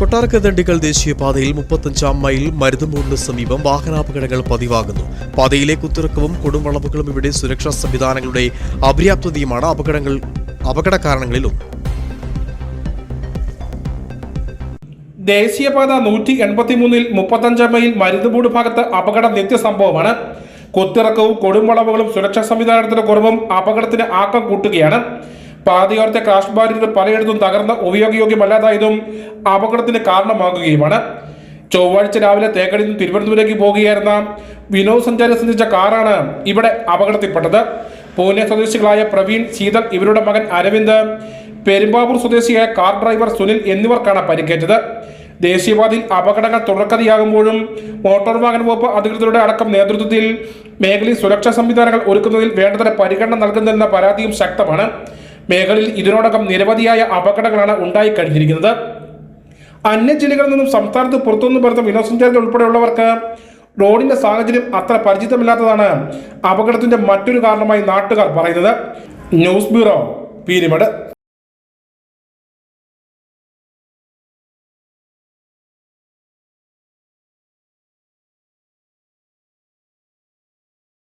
കൊട്ടാരക്ക ദണ്ഡിക്കൽ ദേശീയപാതയിൽ മുപ്പത്തഞ്ചാം മൈൽ മരുതുമൂടിന് സമീപം വാഹനാപകടങ്ങൾ പതിവാകുന്നു. പാതയിലെ കുത്തിറക്കവും കൊടുംവളവുകളും ഇവിടെ സുരക്ഷാ സംവിധാനങ്ങളുടെ അപര്യാപ്തതയുമാണ് അപകടങ്ങൾ അപകട കാരണങ്ങളിലും ദേശീയപാത നൂറ്റി എൺപത്തി മൂന്നിൽ മുപ്പത്തഞ്ചാം മൈൽ മരുതുമൂട് ഭാഗത്ത് അപകടം നിത്യസംഭവമാണ്. കുത്തിറക്കവും കൊടുംവളവുകളും സുരക്ഷാ സംവിധാനത്തിന്റെ കുറവും അപകടത്തിന് ആക്കം കൂട്ടുകയാണ്. പാതയോരത്തെ ക്രാഷ് ബാരിയർ പലയിടത്തും തകർന്ന് ഉപയോഗയോഗ്യമല്ലാതായതും അപകടത്തിന് കാരണമാകുകയുമാണ്. ചൊവ്വാഴ്ച രാവിലെ തേക്കടിയിൽ നിന്ന് തിരുവനന്തപുരത്തേക്ക് പോകുകയായിരുന്ന വിനോദസഞ്ചാരി സഞ്ചരിച്ച കാറാണ് ഇവിടെ അപകടത്തിൽപ്പെട്ടത്. പൂനെ സ്വദേശികളായ പ്രവീൺ ശീതൽ ഇവരുടെ മകൻ അരവിന്ദ് പെരുമ്പാവൂർ സ്വദേശിയായ കാർ ഡ്രൈവർ സുനിൽ എന്നിവർക്കാണ് പരിക്കേറ്റത്. ദേശീയപാതയിൽ അപകടങ്ങൾ തുടർക്കഥയാകുമ്പോഴും മോട്ടോർ വാഹന വകുപ്പ് അധികൃതരുടെ അടക്കം നേതൃത്വത്തിൽ മേഖലയിൽ സുരക്ഷാ സംവിധാനങ്ങൾ ഒരുക്കുന്നതിൽ വേണ്ടത്ര പരിഗണന നൽകുന്നതെന്ന പരാതിയും ശക്തമാണ്. മേഖലയിൽ ഇതിനോടകം നിരവധിയായ അപകടങ്ങളാണ് ഉണ്ടായി കഴിഞ്ഞിരിക്കുന്നത്. അന്യ ജില്ലകളിൽ നിന്നും സംസ്ഥാനത്ത് പുറത്തുനിന്ന് വരുന്ന വിനോദസഞ്ചാരികൾ ഉൾപ്പെടെയുള്ളവർക്ക് റോഡിന്റെ സാഹചര്യം അത്ര പരിചിതമില്ലാത്തതാണ് അപകടത്തിന്റെ മറ്റൊരു കാരണമായി നാട്ടുകാർ പറയുന്നത്. News bureau Peermade.